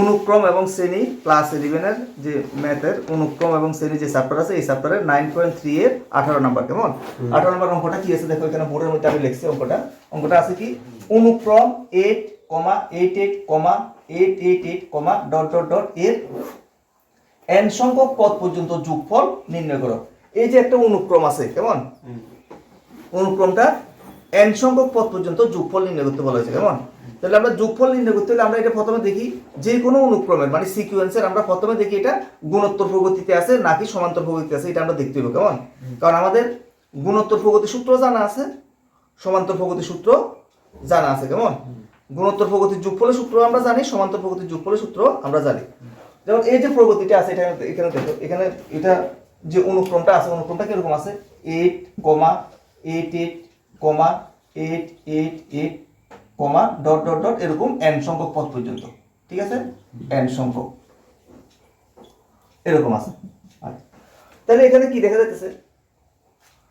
অনুক্রম এবং শ্রেণি ক্লাস ইলেভেনের যে ম্যাথের অনুক্রম এবং শ্রেণি যে চ্যাপ্টার আছে এই চ্যাপ্টারের নাইন পয়েন্ট থ্রি এর আঠারো নাম্বার কেমন? আঠারো নাম্বার অঙ্কটা কি আছে? দেখো এখানে বোর্ডের মধ্যে আমি লিখছি অঙ্কটা। অঙ্কটা আছে কি? অনুক্রম eight comma eight eight comma eight eight eight comma dot dot dot এর এন সংখ্যক পদ পর্যন্ত যোগফল নির্ণয় করো। এই যে একটা অনুক্রম আছে কেমন? অনুক্রমটা এন সংখ্যক পদ পর্যন্ত যোগফল নির্ণয় করতে বলা হয়েছে কেমন? তাহলে আমরা যোগফল নির্ণয় করতে হলে আমরা এটা প্রথমে দেখি যে কোনো অনুক্রমের মানে সিকুয়েন্সের আমরা প্রথমে দেখি এটা গুণোত্তর প্রগতিতে আছে নাকি সমান্তর প্রগতিতে আছে এটা আমরা দেখতে হবে কেমন? কারণ আমাদের গুণোত্তর প্রগতি সূত্র জানা আছে সমান্তর প্রগতি সূত্র জানা আছে কেমন? গুণোত্তর প্রগতির যোগফলের সূত্র আমরা জানি সমান্তর প্রগতির যোগফলের সূত্র আমরা জানি। যেমন এই যে প্রগতিটা আছে এটা এখানে দেখো এখানে এটা যে অনুক্রমটা আছে অনুক্রমটা কীরকম আছে? Eight comma eight eight comma eight eight eight comma dot dot dot এরকম এন সংখ্যক পদ পর্যন্ত। ঠিক আছে? এন সংখ্যক। এরকম আছে। আচ্ছা। তাহলে এখানে কি দেখা যাচ্ছে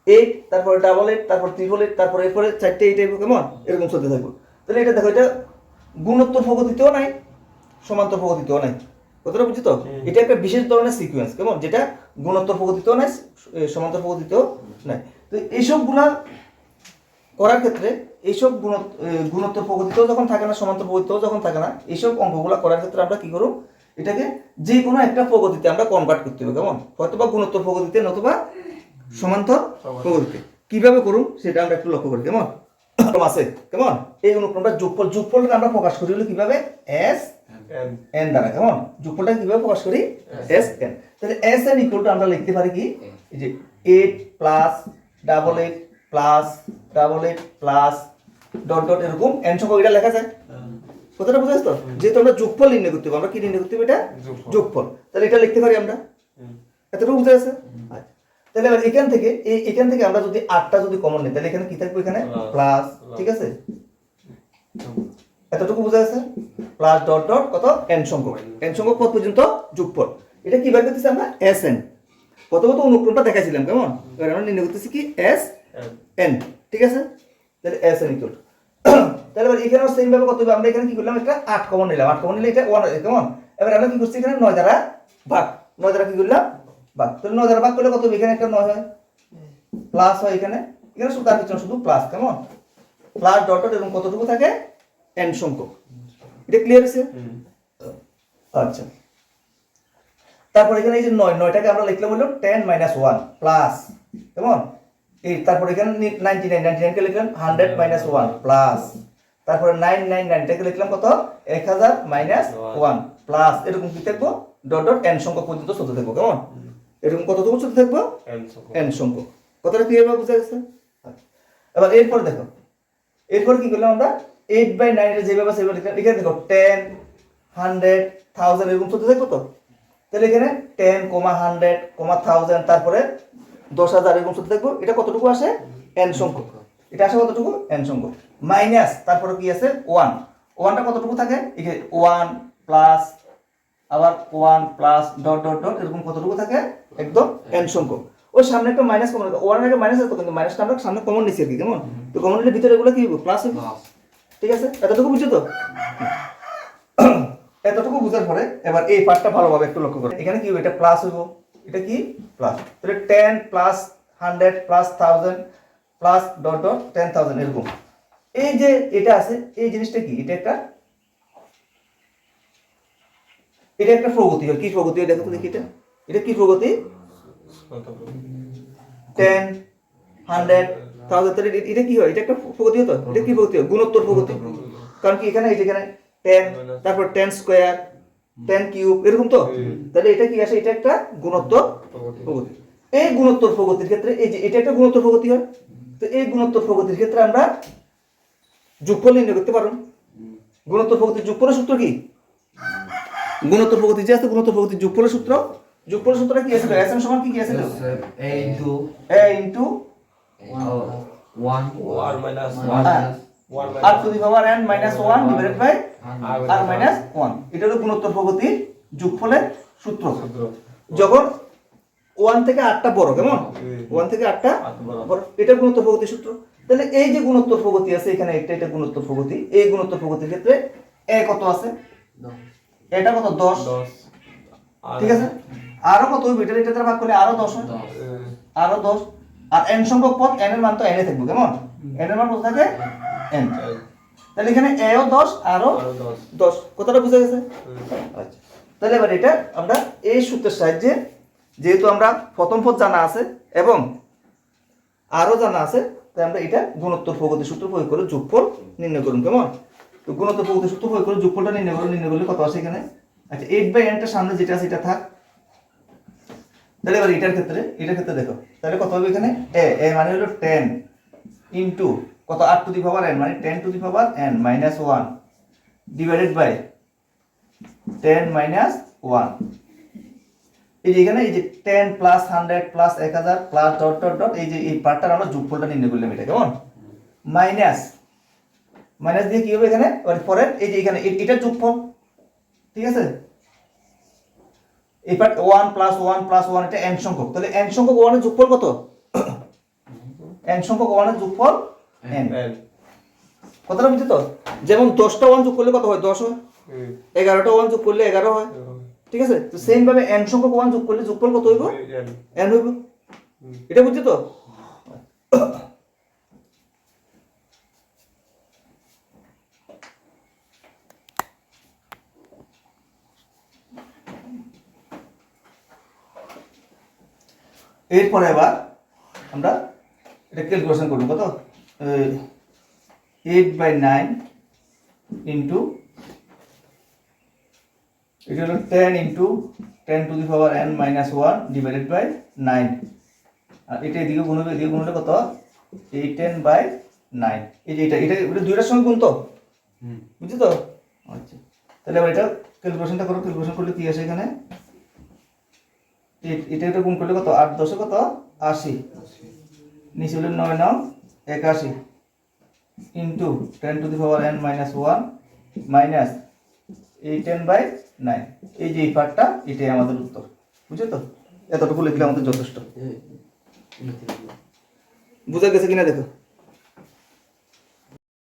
এইট তারপরে ডাবল এইট তারপর ট্রিপল এইট তারপর এরপরে চারটে এইট এরকম কেমন? এরকম চলতে থাকব। তাহলে এটা দেখো এটা গুণোত্তর প্রগতিতেও নাই সমান্তর প্রগতিতেও নাই। কতটা বুঝছ তো? এটা একটা বিশেষ ধরনের সিকুয়েন্স কেমন? যেটা গুণোত্তর প্রগতিতেও নাই সমান্তর প্রগতিতেও নাই। তো এইসব গুণা করার ক্ষেত্রে এইসব গুণ এ, গুণোত্তর প্রগতিতেও যখন থাকে না সমান্তর প্রগতিতেও যখন থাকে না এইসব অঙ্কগুলো করার ক্ষেত্রে আমরা কি করব? এটাকে যে কোনো একটা প্রগতিতে আমরা কনভার্ট করতে হবে কেমন? হয়তো বা গুণোত্তর প্রগতিতে নতুবা সমান্তর প্রগতিতে কীভাবে করুন সেটা আমরা একটু লক্ষ্য করি কেমন? অনুক্রম আছে কেমন? এই অনুক্রমটা যোগফল যোগফলটা আমরা প্রকাশ করি হলো কীভাবে? এস এন দ্বারা কেমন? যোগফলটা কীভাবে প্রকাশ করি? এস এন তাহলে এস এন ইকুয়াল টু আমরা লিখতে পারি কি? এই যে eight plus double eight plus double eight plus dot dot এরকম এন সংখ্যক এটা লেখা যায় কথাটা বুঝে তো? যেহেতু আমরা যোগফল নির্ণয় করতে হবে আমরা কি নির্ণয় করতে এটা? যোগফল। তাহলে এটা লিখতে পারি আমরা? এতটুকু বুঝে আছে আচ্ছা। তাহলে এবার এখান থেকে এই এখান থেকে আমরা যদি আটটা যদি কমন নিই তাহলে এখানে কি থাকবে এখানে? প্লাস ঠিক আছে? এতটুকু বোঝা আছে প্লাস ডট ডট কত? এন সংখ্যক। এন সংখ্যক পদ পর্যন্ত? যোগফল। এটা কি বের করতেছি আমরা? এস এন প্রথমত অনুক্রমটা দেখাইছিলাম কেমন? এবার আমরা নির্ণয় করতেছি কি? এস এন ঠিক আছে? তাহলে এস এন ইকুয়াল তাহলে এবার এখানেও সেম ভাবে কত হবে। আমরা এখানে কি করলাম? একটা আট কমন নিলাম। আট কমন নিলে এটা ওয়ান কেমন এবার আমরা কি করছি এখানে? নয় দ্বারা ভাগ। নয় দ্বারা কি করলাম? ভাগ। তাহলে নয় দ্বারা ভাগ করলে কত হবে? এখানে একটা নয় হয়। প্লাস হয় এখানে। এখানে শুধু তার পিছনে শুধু প্লাস কেমন প্লাস ডট ডট এরকম কতটুকু থাকে? এন সংখ্যক। এটা ক্লিয়ার আছে আচ্ছা। তারপর এখানে এই যে নয় নয়টাকে আমরা লিখলাম হলো টেন মাইনাস ওয়ান প্লাস কেমন এই তারপর এখানে নাইনটি নাইন নাইনটি নাইনকে লিখলাম হান্ড্রেড মাইনাস ওয়ান প্লাস তারপরে নাইন নাইন নাইনটাকে লিখলাম কত? এক হাজার মাইনাস ওয়ান প্লাস এরকম কি থাকব? ডট ডট এন সংখ্যক পর্যন্ত চলতে থাকব কেমন? এরকম কতটুকু চলতে থাকব? এন সংখ্যক। কতটা ক্লিয়ার ভাবে বুঝা গেছে। এবার এরপর দেখো। এরপর কি করলাম আমরা? এইট বাই নাইন এর যেভাবে সেভাবে লিখলাম। এখানে দেখো টেন হান্ড্রেড থাউজেন্ড এরকম চলতে থাকব তো? তাহলে এখানে ten comma hundred comma thousand তারপরে দশ হাজার এরকম চলতে থাকব। এটা কতটুকু আসে? এন সংখ্যক। এটা আসে কতটুকু? এন সংখ্যক। মাইনাস তারপরে কি আছে? ওয়ান ওয়ানটা কতটুকু থাকে? এখানে ওয়ান প্লাস আবার one plus dot dot dot এরকম কতটুকু থাকে? একদম এন সংখ্যক। ওই সামনে একটা মাইনাস কমন ওয়ান একটা মাইনাস আছে তো কিন্তু মাইনাসটা আমরা সামনে কমন নিচ্ছি আর কি কেমন? তো কমন নিলে ভিতরে এগুলো কি হবে প্লাস হবে ঠিক আছে? এতটুকু বুঝছ তো? এতটুকু বুঝার পরে এবার এই পার্টটা ভালোভাবে একটু লক্ষ্য করো। এখানে কি হবে এটা প্লাস হইব। এটা কি? প্লাস তাহলে ten plus hundred plus thousand plus dot dot ten thousand এরকম। এই যে এটা আছে এই জিনিসটা কি? এটা একটা এটা একটা প্রগতি হয়। কি প্রগতি? হয় দেখো তো দেখি এটা। এটা কি প্রগতি? টেন হান্ড্রেড থাউজেন্ড তাহলে এটা কি হয়? এটা একটা প্রগতি হতো? এটা কি প্রগতি হয়? গুণোত্তর প্রগতি। কারণ কি এখানে এখানে টেন তারপর টেন স্কোয়ার টেন কিউব এরকম তো? তাহলে এটা কি আসে? এটা একটা গুণোত্তর প্রগতি। এই গুণোত্তর প্রগতির ক্ষেত্রে এই যে এটা একটা গুণোত্তর প্রগতি হয়। তো এই গুণোত্তর প্রগতির ক্ষেত্রে আমরা যোগফল নির্ণয় করতে পারব। গুণোত্তর প্রগতির যোগফলের সূত্র কি? গুণোত্তর প্রগতি যে আছে গুণোত্তর প্রগতির যোগফলের সূত্র। যোগফলের সূত্রটা কি আছে? এসএন সমান কি কি আছে? A into a into 1 1 1 1 r to the power n minus one divided by r minus one এটা হলো গুণোত্তর প্রগতির যোগফলের সূত্র। যখন ওয়ান থেকে আটটা বড় কেমন? ওয়ান থেকে আটটা বড়। এটা গুণোত্তর প্রগতির সূত্র। তাহলে এই যে গুণোত্তর প্রগতি আছে এখানে একটা এটা গুণোত্তর প্রগতি। এই গুণোত্তর প্রগতির ক্ষেত্রে এ কত আছে? এটা কত? দশ। ঠিক আছে? আরও কত হইবে এটা এটা ভাগ করলে আরও দশ হয়। আরও দশ। আর এন সংখ্যক পদ এন এর মান তো এনে থাকবে কেমন? এন এর মান কত থাকে? এন তাহলে এখানে এও দশ আরও আরও দশ। দশ। কথাটা বুঝে গেছে? আচ্ছা। তাহলে এবার এটা আমরা এই সূত্রের সাহায্যে যেহেতু আমরা প্রথম পদ জানা আছে এবং আরও জানা আছে তাই আমরা এটা গুণোত্তর প্রগতি সূত্র প্রয়োগ করে যোগফল নির্ণয় করুন কেমন? তো গুণোত্তর প্রগতি সূত্র প্রয়োগ করে যোগফলটা নির্ণয় করুন নির্ণয় করলে কত আসে এখানে? আচ্ছা এইট বাই এনটার সামনে যেটা আছে এটা থাক। তাহলে এবার এটার ক্ষেত্রে এটার ক্ষেত্রে দেখো তাহলে কত হবে এখানে? এ এ মানে হলো টেন ইন্টু কত আট টু দি পাওয়ার এন মানে ten to the power n minus one divided by ten minus one এই যে এখানে এই যে টেন প্লাস হান্ড্রেড প্লাস এক হাজার প্লাস ডট ডট ডট এই যে এই পার্টটার আমরা যোগফলটা নির্ণয় করলাম এটা, কেমন? মাইনাস মাইনাস দিয়ে কি হবে এখানে? পরের, এই যে এখানে, এ- এটার যোগফল, ঠিক আছে? এই part one plus one plus one এটা এন সংখ্যক। তাহলে এন সংখ্যক ওয়ানের যোগফল কত? এন সংখ্যক ওয়ানের যোগফল এন এন, কথাটা বুঝছ তো? যেমন দশটা ওয়ান যোগ করলে কত হয়? দশ হয়। এগারোটা ওয়ান যোগ করলে এগারো হয়। ঠিক আছে? তো সেম ভাবে এন সংখ্যক ওয়ান যোগ করলে যোগফল কত হইব? এন, হইব। এটা বুঝছ তো? এরপরে এবার আমরা এটা ক্যালকুলেশন করব কত? এইট বাই নাইন ইন্টু এটা হলো ten into ten to the power n minus one divided by nine আর এটা এদিকে গুণ হবে এদিকে গুণ কত? এই টেন বাই নাইন এই যে এটা এটা এটা দুইটার সঙ্গে গুণ তো? বুঝছ তো? আচ্ছা। তাহলে এবার এটা ক্যালকুলেশনটা করো ক্যালকুলেশন করলে কি আসে এখানে? এটা এটা গুণ করলে কত? আট দশে কত? আশি। নিচে হলে নয় নং একাশি into ten to the power n minus one minus এই টেন বাই নাইন এই যে এই পার্টটা এটাই আমাদের উত্তর বুঝছ তো এতটুকু লিখলে আমাদের যথেষ্ট। বুঝা গেছে কিনা দেখো